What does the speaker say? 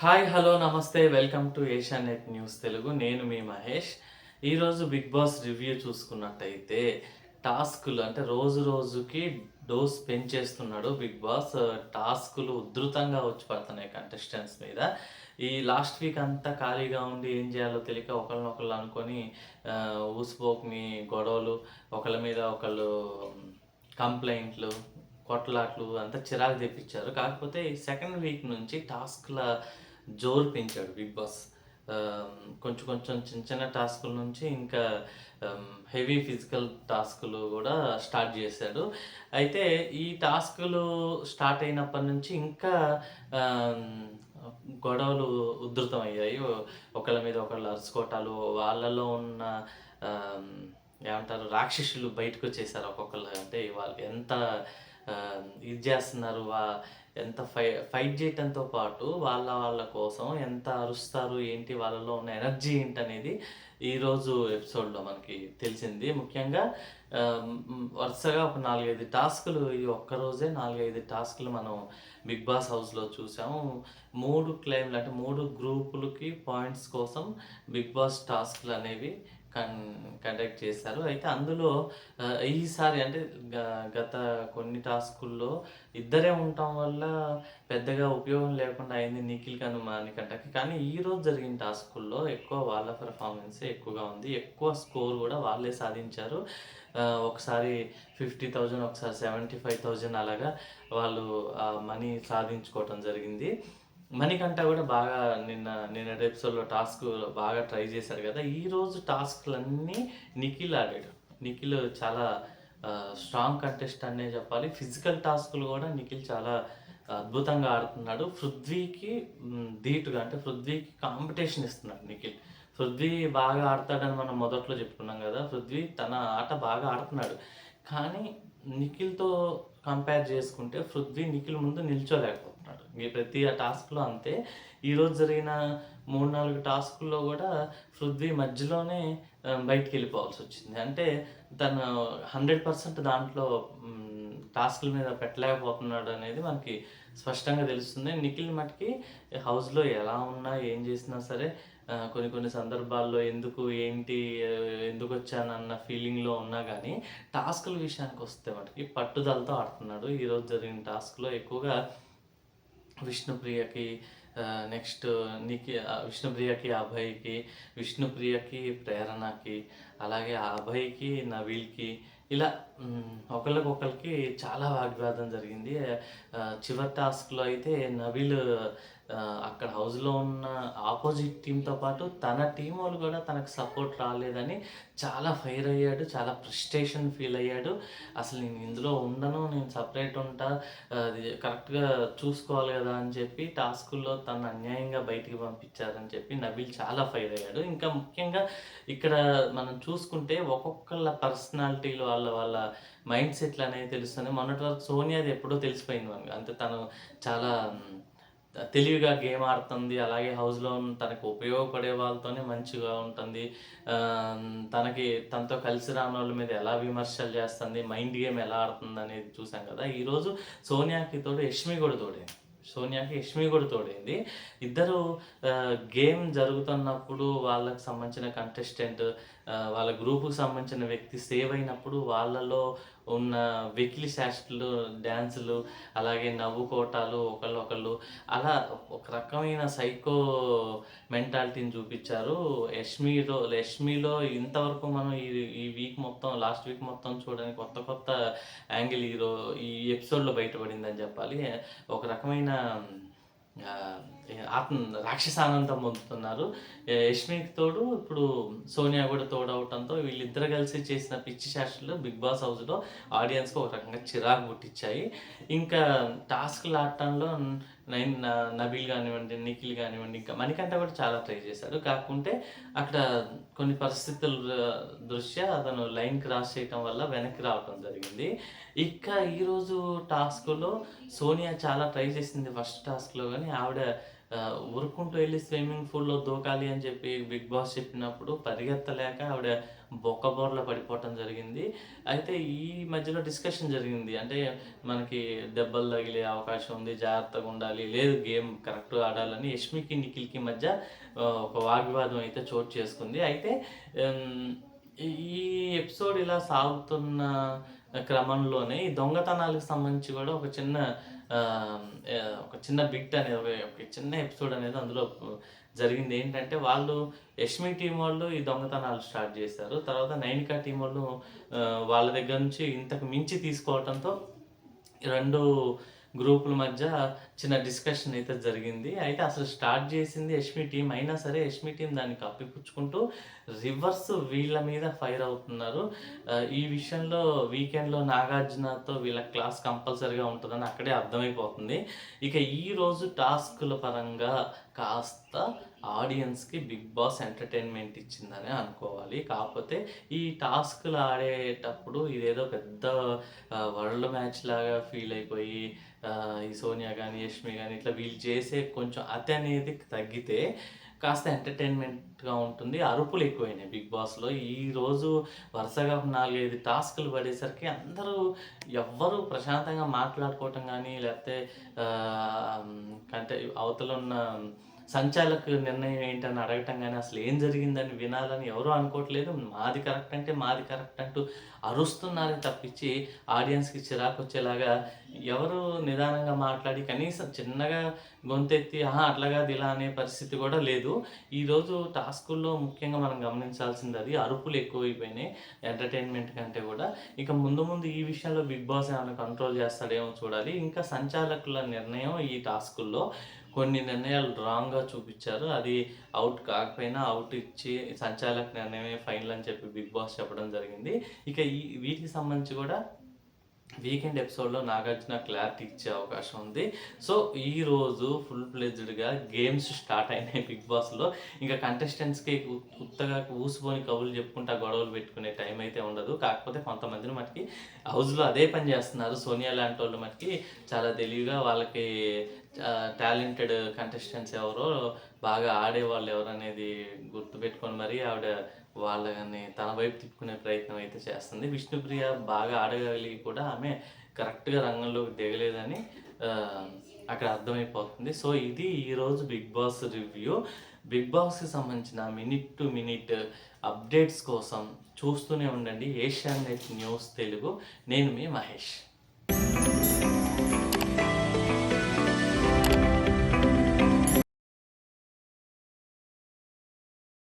Hi hello నమస్తే welcome to Asianet news Telugu. నేను మీ మహేష్. ఈరోజు బిగ్ బాస్ రివ్యూ చూసుకున్నట్టయితే టాస్కులు అంటే రోజు రోజుకి డోస్ పెంచేస్తున్నాడు బిగ్ బాస్. టాస్కులు ఉధృతంగా వచ్చి పడుతున్నాయి కంటెస్టెంట్స్ మీద. ఈ లాస్ట్ వీక్ అంతా ఖాళీగా ఉండి ఏం చేయాలో తెలియక ఒకళ్ళనొకళ్ళు అనుకొని ఆ, ఊసిపోకుని గొడవలు ఒకళ్ళ మీద ఒకళ్ళు కంప్లైంట్లు కొట్లాట్లు అంతా చిరాకు తెప్పించారు. కాకపోతే ఈ సెకండ్ వీక్ నుంచి టాస్క్ల జోరు పెంచాడు బిగ్ బాస్. కొంచెం కొంచెం చిన్న చిన్న టాస్కుల నుంచి ఇంకా హెవీ ఫిజికల్ టాస్కులు కూడా స్టార్ట్ చేశాడు. అయితే ఈ టాస్కులు స్టార్ట్ అయినప్పటి నుంచి ఇంకా గొడవలు ఉధృతం అయ్యాయి. ఒకళ్ళ మీద ఒకళ్ళు అరుచుకోవటాలు వాళ్ళలో ఉన్న ఏమంటారు రాక్షసులు బయటకు వచ్చేసారు ఒక్కొక్కళ్ళు. అంటే వాళ్ళు ఎంత ఇది చేస్తున్నారు వా ఎంత ఫై ఫైట్ చేయటంతో పాటు వాళ్ళ వాళ్ళ కోసం ఎంత అరుస్తారు ఏంటి వాళ్ళలో ఉన్న ఎనర్జీ ఏంటి అనేది ఈరోజు ఎపిసోడ్లో మనకి తెలిసింది. ముఖ్యంగా వరుసగా ఒక నాలుగైదు టాస్కులు ఈ ఒక్కరోజే నాలుగైదు టాస్కులు మనం బిగ్ బాస్ హౌస్లో చూసాము. మూడు క్లైమ్లు అంటే మూడు గ్రూపులకి పాయింట్స్ కోసం బిగ్ బాస్ టాస్క్లు అనేవి కన్ కండక్ట్ చేశారు అయితే అందులో ఈసారి అంటే గ- గత కొన్ని టాస్కుల్లో ఇద్దరే ఉండటం వల్ల పెద్దగా ఉపయోగం లేకుండా అయింది నిఖిల్ కను మానికంటకి కానీ ఈరోజు జరిగిన టాస్కుల్లో ఎక్కువ వాళ్ళ పెర్ఫార్మెన్సే ఎక్కువగా ఉంది. ఎక్కువ స్కోర్ కూడా వాళ్ళే సాధించారు. ఒకసారి ఫిఫ్టీ థౌజండ్ ఒకసారి సెవెంటీ ఫైవ్ థౌజండ్ అలాగా వాళ్ళు మనీ సాధించుకోవటం జరిగింది. మణికంఠ కూడా బాగా నిన్న నిన్న ఎపిసోడ్లో టాస్క్ బాగా ట్రై చేశారు కదా. ఈరోజు టాస్క్లన్నీ నిఖిల్ ఆడాడు. నిఖిల్ చాలా స్ట్రాంగ్ కంటెస్ట్ అనే చెప్పాలి. ఫిజికల్ టాస్క్లు కూడా నిఖిల్ చాలా అద్భుతంగా ఆడుతున్నాడు. పృథ్వీకి ధీటుగా అంటే పృథ్వీకి కాంపిటీషన్ ఇస్తున్నాడు నిఖిల్. పృథ్వీ బాగా ఆడతాడని మనం మొదట్లో చెప్పుకున్నాం కదా. పృథ్వీ తన ఆట బాగా ఆడుతున్నాడు. కానీ నిఖిల్తో కంపేర్ చేసుకుంటే పృథ్వీ నిఖిల్ ముందు నిల్చోలేకపోతున్నాడు. ప్రతి ప్రతి టాస్క్లో అంతే. ఈరోజు జరిగిన మూడు నాలుగు టాస్కుల్లో కూడా పృథ్వీ మధ్యలోనే బయటికి వెళ్ళిపోవాల్సి వచ్చింది అంటే తను హండ్రెడ్ పర్సెంట్ దాంట్లో టాస్క్ల మీద పెట్టలేకపోతున్నాడు అనేది మనకి స్పష్టంగా తెలుస్తుంది. నిఖిల్ మటుకి హౌస్లో ఎలా ఉన్నా ఏం చేసినా సరే కొన్ని కొన్ని సందర్భాల్లో ఎందుకు ఏంటి ఎందుకు వచ్చానన్న ఫీలింగ్లో ఉన్నా కానీ టాస్కుల విషయానికి వస్తే మటుకి పట్టుదలతో ఆడుతున్నాడు. ఈరోజు జరిగిన టాస్క్లో ఎక్కువగా విష్ణుప్రియకి నెక్స్ట్ నీకి విష్ణుప్రియకి అభయ్కి విష్ణుప్రియకి ప్రేరణకి అలాగే ఆ అభయ్కి నవీల్కి ఇలా ఒకరికొకరికి చాలా వాగ్వాదం జరిగింది. Uh, చివరి టాస్క్లో అయితే నవీల్ అక్కడ హౌస్లో ఉన్న ఆపోజిట్ టీంతో పాటు తన టీం వాళ్ళు కూడా తనకు సపోర్ట్ రాలేదని చాలా ఫైర్ అయ్యాడు చాలా ఫ్రస్ట్రేషన్ ఫీల్ అయ్యాడు. అసలు నేను ఇందులో ఉండను నేను సపరేట్ ఉంటా అది కరెక్ట్గా చూసుకోవాలి కదా అని చెప్పి టాస్కుల్లో తను అన్యాయంగా బయటికి పంపించారని చెప్పి నబీల్ చాలా ఫైర్ అయ్యాడు. ఇంకా ముఖ్యంగా ఇక్కడ మనం చూసుకుంటే ఒక్కొక్కళ్ళ పర్సనాలిటీలు వాళ్ళ వాళ్ళ మైండ్ సెట్లు అనేవి తెలుస్తుంది మొన్నటి వరకు సోనియాది ఎప్పుడో తెలిసిపోయింది మనకి. అంటే తను చాలా తెలివిగా గేమ్ ఆడుతుంది అలాగే హౌస్లో తనకు ఉపయోగపడే వాళ్ళతోనే మంచిగా ఉంటుంది. తనకి తనతో కలిసి రాని వాళ్ళ మీద ఎలా విమర్శలు చేస్తుంది మైండ్ గేమ్ ఎలా ఆడుతుంది అనేది చూసాం కదా. ఈరోజు సోనియాకి తోడు యష్మి కూడా తోడేది. సోనియాకి యష్మి కూడా తోడైంది. ఇద్దరు గేమ్ జరుగుతున్నప్పుడు వాళ్ళకి సంబంధించిన కంటెస్టెంట్ వాళ్ళ గ్రూప్కు సంబంధించిన వ్యక్తి సేవ్ అయినప్పుడు వాళ్ళలో ఉన్న వెకిలి శాస్త్రులు డ్యాన్సులు అలాగే నవ్వుకోటాలు ఒకళ్ళు ఒకళ్ళు అలా ఒక రకమైన సైకో మెంటాలిటీని చూపించారు. యష్మిలో యష్మిలో ఇంతవరకు మనం ఈ ఈ వీక్ మొత్తం లాస్ట్ వీక్ మొత్తం చూడడానికి కొత్త కొత్త యాంగిల్ ఈరో ఈ ఎపిసోడ్లో బయటపడిందని చెప్పాలి. ఒక రకమైన ఆత్మ రాక్షసానందం పొందుతున్నారు. యష్మిక్ యష్మికి తోడు ఇప్పుడు సోనియా కూడా తోడవటంతో వీళ్ళిద్దరు కలిసి చేసిన పిచ్చి శాస్త్రాలు బిగ్ బాస్ హౌస్లో ఆడియన్స్కి ఒక రకంగా చిరాకు పుట్టించాయి. ఇంకా టాస్క్లు ఆడటంలో నైన్ న- నబీల్ కానివ్వండి నిఖిల్ కానివ్వండి ఇంకా మణికంఠ కూడా చాలా ట్రై చేశాడు. కాకుంటే అక్కడ కొన్ని పరిస్థితుల దృష్ట్యా అతను లైన్ క్రాస్ చేయటం వల్ల వెనక్కి రావటం జరిగింది. ఇంకా ఈరోజు టాస్క్లో సోనియా చాలా ట్రై చేసింది ఫస్ట్ టాస్క్లో కానీ ఆవిడ ఊరుకుంటూ వెళ్ళి స్విమ్మింగ్ పూల్‌లో దూకాలి అని చెప్పి బిగ్ బాస్ చెప్పినప్పుడు పరిగెత్తలేక ఆవిడ బొక్కబోర్ల పడిపోవటం జరిగింది. అయితే ఈ మధ్యలో డిస్కషన్ జరిగింది. అంటే మనకి దెబ్బలు తగిలే అవకాశం ఉంది. జాగ్రత్తగా ఉండాలి. లేదు గేమ్ కరెక్ట్‌గా ఆడాలని యష్మికి, నిఖిల్‌కి మధ్య ఒక వాగ్వివాదం అయితే చోటు చేసుకుంది. అయితే ఈ ఎపిసోడ్ ఇలా సాగుతున్న క్రమంలోనే ఈ దొంగతనాలకు సంబంధించి కూడా ఒక చిన్న ఒక చిన్న బిట్ అనేది ఒక చిన్న ఎపిసోడ్ అనేది అందులో జరిగింది. ఏంటంటే వాళ్ళు యష్మి టీం వాళ్ళు ఈ దొంగతనాలు స్టార్ట్ చేశారు. తర్వాత నైనికా టీం వాళ్ళు వాళ్ళ దగ్గర నుంచి ఇంతకు మించి తీసుకోవటంతో రెండు గ్రూపుల మధ్య చిన్న డిస్కషన్ అయితే జరిగింది. అయితే అసలు స్టార్ట్ చేసింది యష్మి టీం అయినా సరే యష్మి టీమ్ దాన్ని కప్పిపుచ్చుకుంటూ రివర్స్ వీళ్ళ మీద ఫైర్ అవుతున్నారు. ఈ విషయంలో వీకెండ్‌లో నాగార్జునతో వీళ్ళ క్లాస్ కంపల్సరీగా ఉంటుందని అక్కడే అర్థమైపోతుంది. ఇక ఈరోజు టాస్కుల పరంగా కాస్త ఆడియన్స్‌కి బిగ్ బాస్ ఎంటర్‌టైన్‌మెంట్ ఇచ్చిందనే అనుకోవాలి. కాకపోతే ఈ టాస్క్లు ఆడేటప్పుడు ఇదేదో పెద్ద వరల్డ్ మ్యాచ్ లాగా ఫీల్ అయిపోయి ఈ సోనియా కానీ యష్మి కానీ ఇట్లా వీళ్ళు చేసే కొంచెం అతి అనేది తగ్గితే కాస్త ఎంటర్‌టైన్‌మెంట్‌గా ఉంటుంది. అరుపులు ఎక్కువైనాయి బిగ్ బాస్‌లో. ఈరోజు వరుసగా 4, 5 టాస్కులు పడేసరికి అందరూ ఎవ్వరు ప్రశాంతంగా మాట్లాడుకోవటం కానీ లేకపోతే అంటే అవతల ఉన్న సంచాలకు నిర్ణయం ఏంటని అడగటం కానీ అసలు ఏం జరిగిందని వినాలని ఎవరు అనుకోవట్లేదు. మాది కరెక్ట్ అంటే మాది కరెక్ట్ అంటూ అరుస్తున్నారని తప్పించి ఆడియన్స్‌కి చిరాకొచ్చేలాగా ఎవరు నిదానంగా మాట్లాడి కనీసం చిన్నగా గొంతెత్తి ఆహా అట్లా కాదు ఇలా అనే పరిస్థితి కూడా లేదు. ఈరోజు టాస్కుల్లో ముఖ్యంగా మనం గమనించాల్సింది అది. అరుపులు ఎక్కువైపోయినాయి ఎంటర్‌టైన్‌మెంట్ కంటే కూడా. ఇక ముందు ముందు ఈ విషయంలో బిగ్ బాస్ ఏమైనా కంట్రోల్ చేస్తాడేమో చూడాలి. ఇంకా సంచాలకుల నిర్ణయం ఈ టాస్కుల్లో కొన్ని నిర్ణయాలు రాంగ్‌గా చూపించారు అది అవుట్ కాకపోయినా అవుట్ ఇచ్చి సంచాలక నిర్ణయమే ఫైనల్ అని చెప్పి బిగ్ బాస్ చెప్పడం జరిగింది. ఇక ఈ వీటికి సంబంధించి కూడా వీకెండ్ ఎపిసోడ్‌లో నాగార్జున క్లారిటీ ఇచ్చే అవకాశం ఉంది. సో, ఈరోజు ఫుల్ ప్లెజ్డ్గా గేమ్స్ స్టార్ట్ అయినాయి బిగ్ బాస్‌లో. ఇంకా కంటెస్టెంట్స్‌కి కొత్తగా ఊసిపోని కబుర్లు చెప్పుకుంటా గొడవలు పెట్టుకునే టైం అయితే ఉండదు. కాకపోతే కొంతమందిని మనకి హౌస్‌లో అదే పని చేస్తున్నారు. సోనియా లాంటి వాళ్ళు మనకి చాలా తెలివిగా వాళ్ళకి టాలెంటెడ్ కంటెస్టెంట్స్ ఎవరో బాగా ఆడేవాళ్ళు ఎవరనేది గుర్తుపెట్టుకొని మరీ ఆవిడ వాళ్ళని తన వైపు తిప్పుకునే ప్రయత్నం అయితే చేస్తుంది. విష్ణుప్రియ బాగా ఆడగలిగి కూడా ఆమె కరెక్ట్‌గా రంగంలోకి దిగలేదని అక్కడ అర్థమైపోతుంది. సో, ఇది ఈరోజు బిగ్ బాస్ రివ్యూ. బిగ్ బాస్‌కి సంబంధించిన మినిట్ టు మినిట్ అప్డేట్స్ కోసం చూస్తూనే ఉండండి ఏషియా నెట్ న్యూస్ తెలుగు. నేను మీ మహేష్.